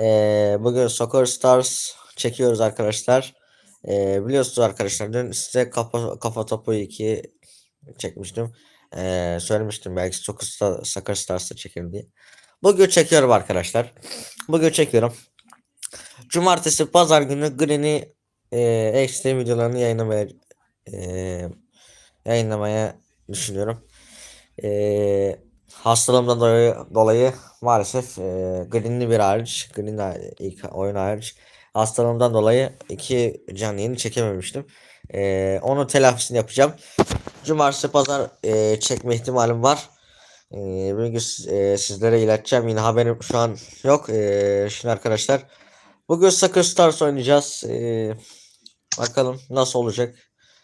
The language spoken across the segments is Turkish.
Ee, bugün Soccer Stars çekiyoruz arkadaşlar. Ee, biliyorsunuz arkadaşlar dün size kafa, kafa topu 2 çekmiştim. Ee, söylemiştim belki Soccer, Soccer Stars'ta çekerim diye. Bugün çekiyorum arkadaşlar. Bugün çekiyorum. Cumartesi pazar günü Green'i e, Extreme videolarını yayınlamaya e, yayınlamaya düşünüyorum. E, hastalığımdan dolayı, dolayı maalesef e, Green'li bir hariç, Green ilk oyun hariç hastalığımdan dolayı iki canlı yayını çekememiştim. E, onun telafisini yapacağım. Cumartesi pazar e, çekme ihtimalim var. E, bugün e, sizlere ileteceğim. Yine haberim şu an yok. E, şimdi arkadaşlar bugün Soccer Stars oynayacağız. E, bakalım nasıl olacak.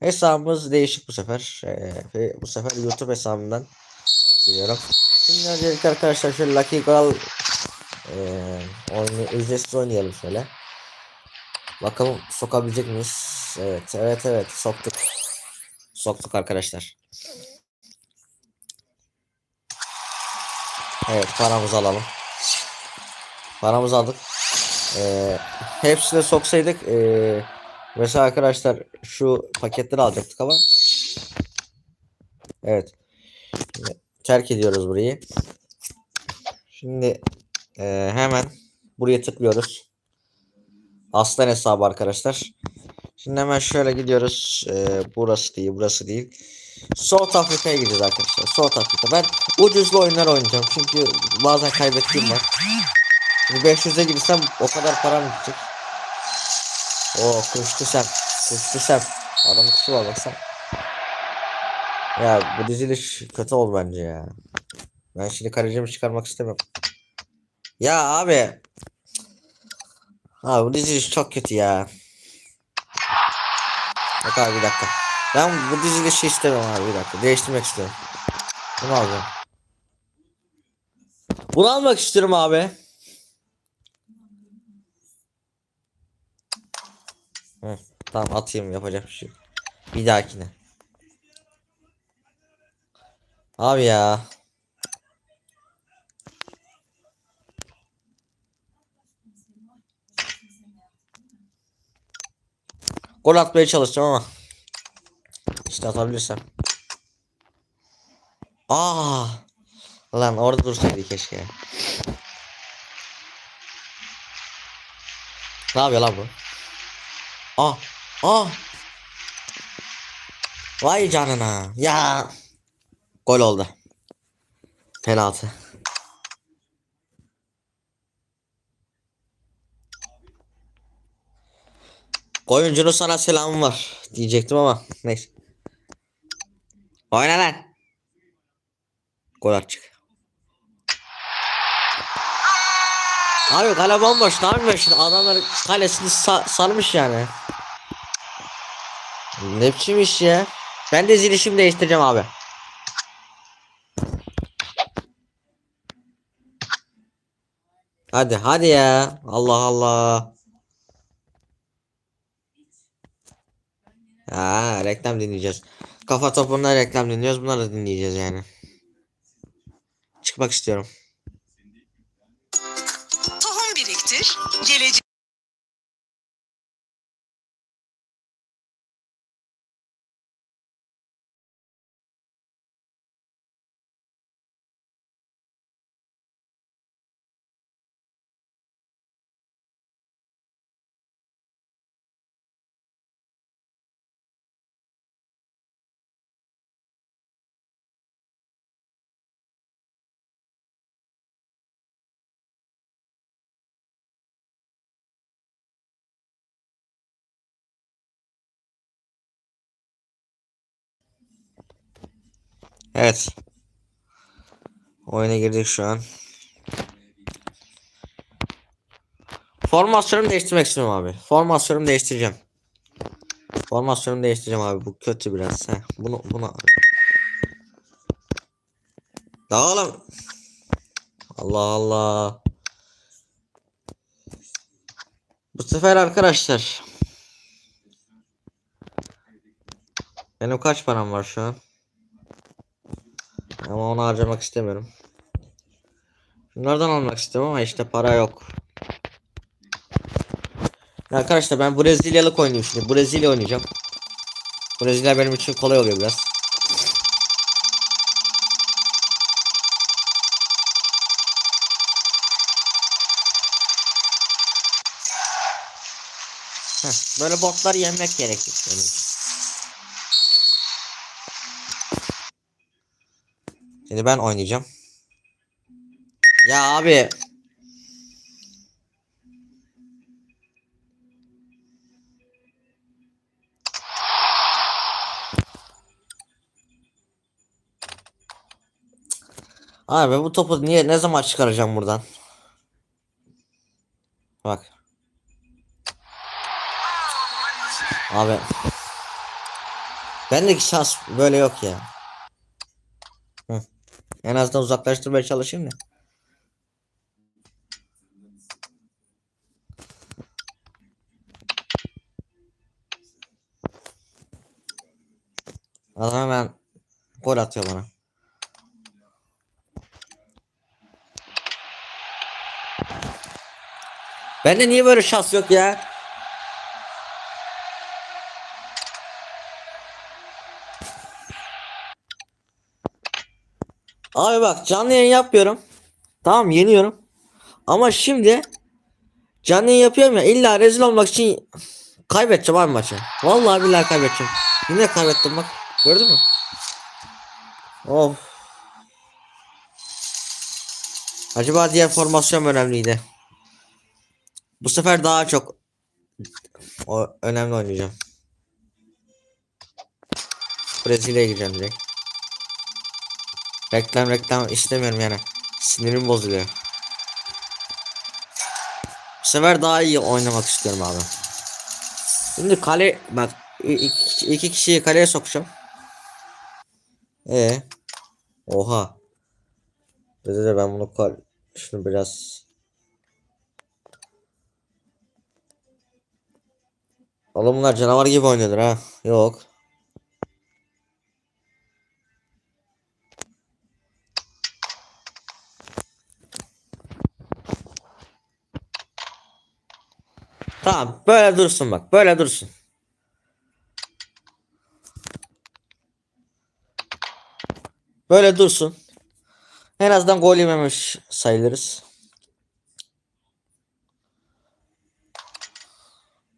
Hesabımız değişik bu sefer. E, bu sefer YouTube hesabından giriyorum. Şimdi öncelikle arkadaşlar şöyle Lucky Girl e, oyunu ücretsiz oynayalım şöyle. Bakalım sokabilecek miyiz? Evet, evet, evet. Soktuk. Soktuk arkadaşlar. Evet, paramızı alalım. Paramızı aldık. Ee, hepsine soksaydık ee, mesela arkadaşlar şu paketleri alacaktık ama evet terk ediyoruz burayı. Şimdi ee, hemen buraya tıklıyoruz. Aslan hesabı arkadaşlar. Şimdi hemen şöyle gidiyoruz. Ee, burası değil burası değil. South Afrika'ya gideceğiz arkadaşlar. South Afrika. Ben ucuzlu oyunlar oynayacağım. Çünkü bazen kaybettiğim var. Şimdi 500'e girsem o kadar param gidecek. Oo kuştu sen. Kuştu sen. Adam kuşu baksana. Ya bu diziliş kötü oldu bence ya. Ben şimdi kalecimi çıkarmak istemiyorum. Ya abi. Abi bu diziliş çok kötü ya. Bak abi bir dakika. Ben bu dizilişi istemiyorum abi bir dakika. Değiştirmek istiyorum. Bunu alacağım. Bunu almak istiyorum abi. Hı, tamam atayım yapacak bir şey. Bir dahakine. Abi ya. Gol atmaya çalışacağım ama. İşte atabilirsem. Aa! Lan orada dursaydı keşke. Ne yapıyor lan bu? Ah! Ah! Vay canına. Ya. Gol oldu. Penaltı. Oyuncunun sana selamı var diyecektim ama neyse. Oyna lan. Gol açık. Abi kale bomboş ne ben şimdi adamlar kalesini sa- sarmış yani. Ne biçim iş ya? Ben de zilişimi değiştireceğim abi. Hadi hadi ya. Allah Allah. Ha reklam dinleyeceğiz. Kafa topundan reklam dinliyoruz. Bunları da dinleyeceğiz yani. Çıkmak istiyorum. Tohum biriktir, gelecek Evet. Oyuna girdik şu an. Formasyonumu değiştirmek istiyorum abi. Formasyonumu değiştireceğim. Formasyonumu değiştireceğim abi. Bu kötü biraz. Heh, bunu buna. Oğlum. Allah Allah. Bu sefer arkadaşlar. Benim kaç param var şu an? Ama onu harcamak istemiyorum. Şunlardan almak istiyorum ama işte para yok. Arkadaşlar ben Brezilyalık oynuyorum şimdi. Brezilya oynayacağım. Brezilya benim için kolay oluyor biraz. Heh, böyle botlar yenmek gerekir. benim için. Şimdi ben oynayacağım. Ya abi. Abi bu topu niye ne zaman çıkaracağım buradan? Bak. Abi. Bendeki şans böyle yok ya. En azından uzaklaştırmaya çalışayım da. Adam hemen gol atıyor bana. Bende niye böyle şans yok ya? Abi bak canlı yayın yapıyorum. Tamam yeniyorum. Ama şimdi canlı yayın yapıyorum ya illa rezil olmak için kaybedeceğim abi maçı. Vallahi billahi kaybedeceğim. Yine kaybettim bak. Gördün mü? Of. Acaba diğer formasyon önemliydi? Bu sefer daha çok o önemli oynayacağım. Brezilya'ya gideceğim direkt. Reklam reklam istemiyorum yani. Sinirim bozuluyor. Bu sefer daha iyi oynamak istiyorum abi. Şimdi kale bak iki, iki kişiyi kaleye sokacağım. E Oha. Dedi de ben bunu kal şunu biraz Oğlum bunlar canavar gibi oynuyorlar ha. Yok. Tamam böyle dursun bak böyle dursun. Böyle dursun. En azından gol yememiş sayılırız.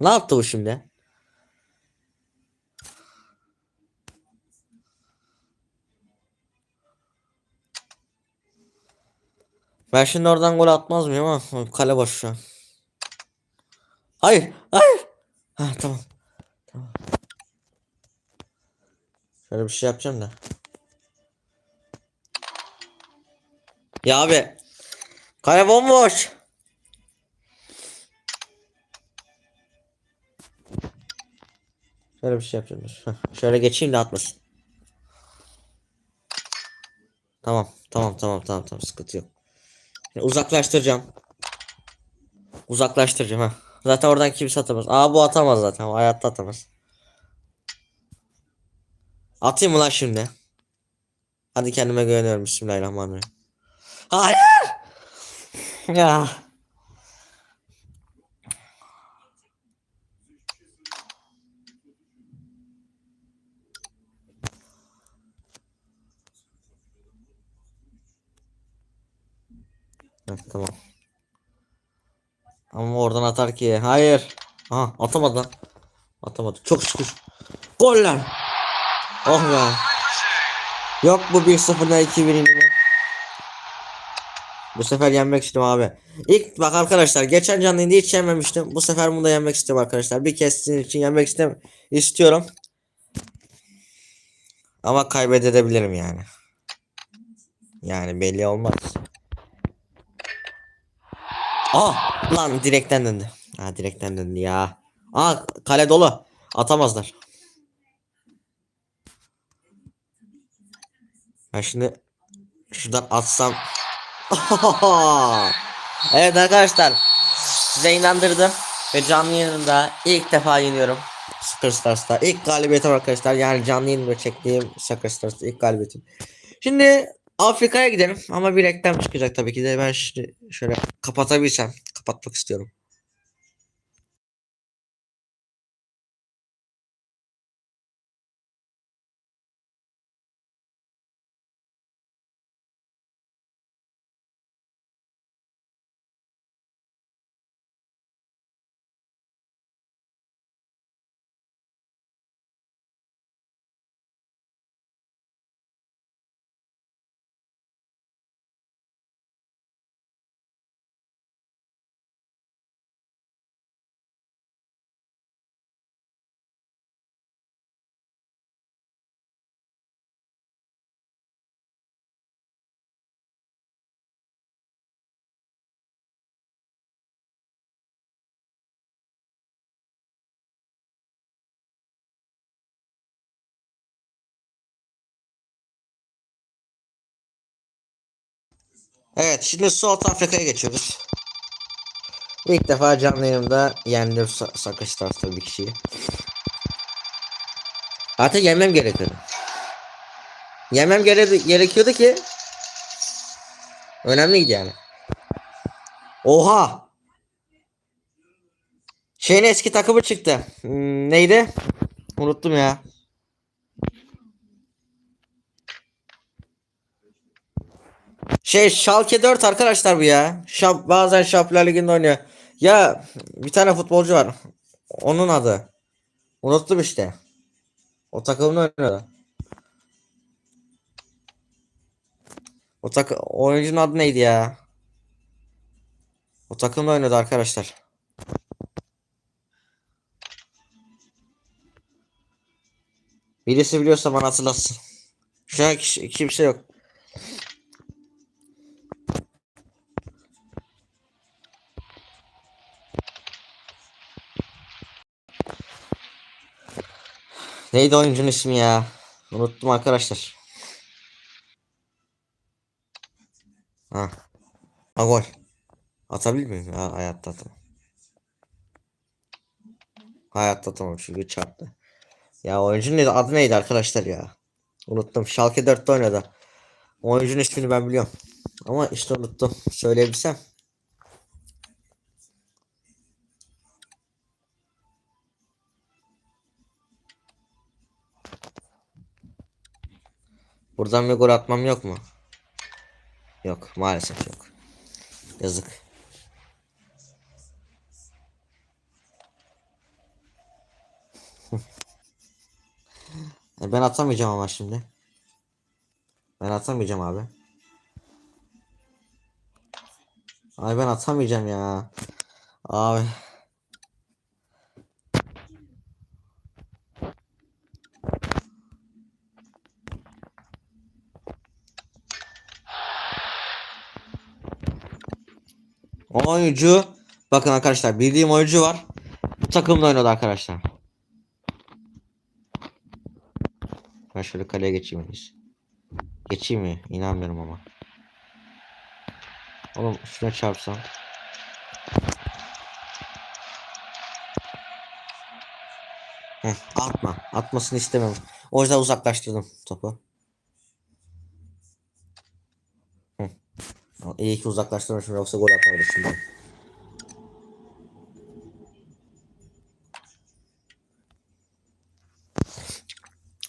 Ne yaptı bu şimdi? Ben şimdi oradan gol atmaz mıyım ama kale boş şu an. Hayır, hayır. Ha tamam. Tamam. Şöyle bir şey yapacağım da. Ya abi. Kale bomboş. Şöyle bir şey yapacağım. Şöyle geçeyim de atmasın. Tamam, tamam, tamam, tamam, tamam, sıkıntı yok. Şimdi uzaklaştıracağım. Uzaklaştıracağım ha. Zaten oradan kimse atamaz. Aa bu atamaz zaten. Hayatta atamaz. Atayım mı lan şimdi? Hadi kendime güveniyorum. Bismillahirrahmanirrahim. Hayır. Ya. Heh, tamam. Ama oradan atar ki. Hayır. Aha atamadı lan. Atamadı. Çok şükür. Gol lan. Oh be. Yok bu 1-0'la 2-1 inimi. Bu sefer yenmek istiyorum abi. İlk bak arkadaşlar geçen canlı yayında hiç yenmemiştim. Bu sefer bunu da yenmek istiyorum arkadaşlar. Bir kez sizin için yenmek istem istiyorum. Ama kaybedebilirim yani. Yani belli olmaz. Ah lan direkten döndü. Ha direkten döndü ya. Aa kale dolu. Atamazlar. Ben şimdi şuradan atsam. evet arkadaşlar. Size inandırdım. Ve canlı yayınında ilk defa yeniyorum. Superstars'ta. İlk galibiyetim arkadaşlar. Yani canlı yayında çektiğim Superstars'ta ilk galibiyetim. Şimdi Afrika'ya gidelim. Ama bir reklam çıkacak tabii ki de. Ben şimdi şöyle kapatabilsem. Kapatmak istiyorum. Evet şimdi South Afrika'ya geçiyoruz. İlk defa canlı yayında yendim Sa- Soccer Stars'ta bir kişiyi. Artık yenmem gerekiyordu. Yemem gere gerekiyordu ki önemliydi yani. Oha! Şeyin eski takımı çıktı. Hmm, neydi? Unuttum ya. Şey Schalke 4 arkadaşlar bu ya. Şap, bazen Şampiyonlar Ligi'nde oynuyor. Ya bir tane futbolcu var. Onun adı. Unuttum işte. O takımda oynuyor. O tak oyuncunun adı neydi ya? O takımda oynadı arkadaşlar. Birisi biliyorsa bana hatırlatsın. Şu an kimse yok. Neydi oyuncunun ismi ya? Unuttum arkadaşlar. Ha. Ha gol. Atabilir miyim? Ha, hayatta atamam. Hayatta atamam çünkü çarptı. Ya oyuncunun neydi- adı neydi arkadaşlar ya? Unuttum. Schalke 4'te oynadı. Oyuncunun ismini ben biliyorum. Ama işte unuttum. Söyleyebilsem. Buradan bir gol atmam yok mu? Yok maalesef yok. Yazık. E ben atamayacağım ama şimdi. Ben atamayacağım abi. Ay ben atamayacağım ya. Abi. Oyuncu bakın arkadaşlar bildiğim oyuncu var. Bu takımda oynadı arkadaşlar. Ben şöyle kaleye geçeyim en iyisi. Geçeyim mi? İnanmıyorum ama. Oğlum şuna çarpsam. Heh, atma. Atmasını istemem. O yüzden uzaklaştırdım topu. İyi ki uzaklaştırmışım yoksa gol atardı şimdi.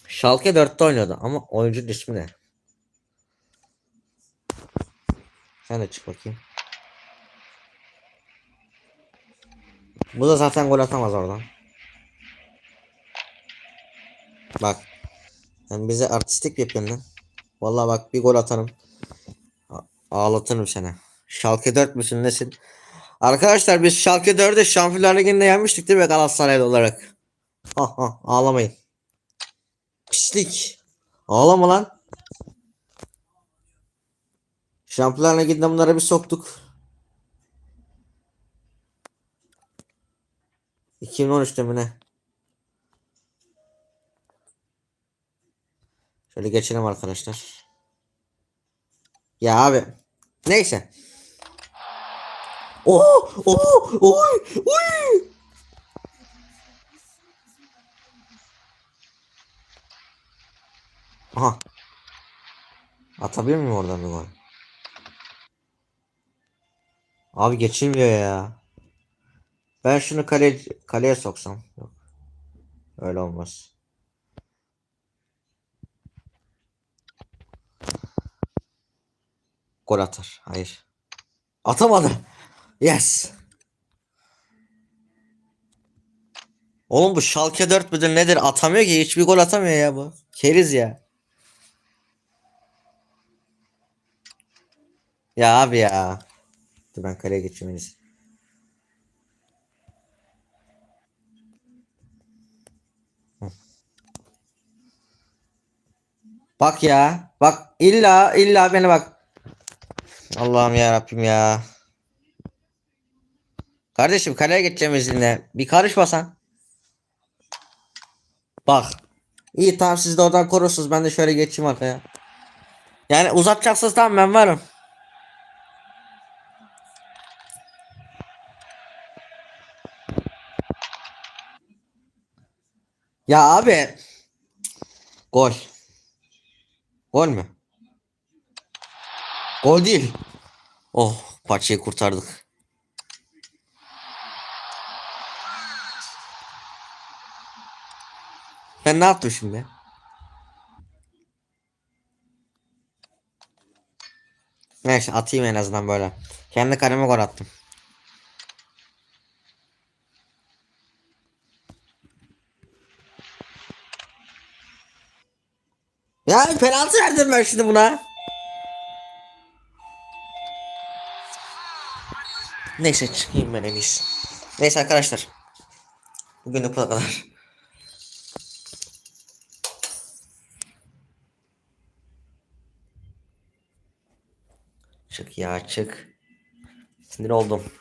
Schalke 4'te oynuyordu ama oyuncunun ismi ne? Sen de çık bakayım. Bu da zaten gol atamaz oradan. Bak. Sen bize artistik yapıyorsun lan. Vallahi bak bir gol atarım. Ağlatırım seni. Schalke 4 müsün nesin? Arkadaşlar biz Schalke 4'ü Şampiyonlar Ligi'nde yenmiştik değil mi Galatasaraylı olarak? Ağlamayın. Pislik. Ağlama lan. Şampiyonlar Ligi'nde bunları bir soktuk. 2013'te mi ne? Şöyle geçelim arkadaşlar. Ya abi. Neyse. Oh, oh, oy, oy. Aha. Atabilir miyim oradan bir? Abi geçilmiyor ya. Ben şunu kale kaleye soksam. Yok. Öyle olmaz. Gol atar. Hayır. Atamadı. Yes. Oğlum bu Schalke 4 müdür nedir? Atamıyor ki. Hiçbir gol atamıyor ya bu. Keriz ya. Ya abi ya. Dur ben kaleye geçeyim. Hı. Bak ya. Bak illa illa beni bak. Allah'ım ya Rabbim ya. Kardeşim kaleye geçeceğim izninle. Bir karışmasan. Bak. İyi tamam siz de oradan korursunuz. Ben de şöyle geçeyim arkaya. Yani uzatacaksınız tamam ben varım. Ya abi. Gol. Gol mü? Gol değil. Oh parçayı kurtardık. Ben ne yaptım şimdi? Neyse atayım en azından böyle. Kendi kaleme gol attım. Ya penaltı verdim ben şimdi buna. Neyse çıkayım ben en iyisi. Neyse arkadaşlar. Bugün de bu kadar. Çık ya çık. Sinir oldum.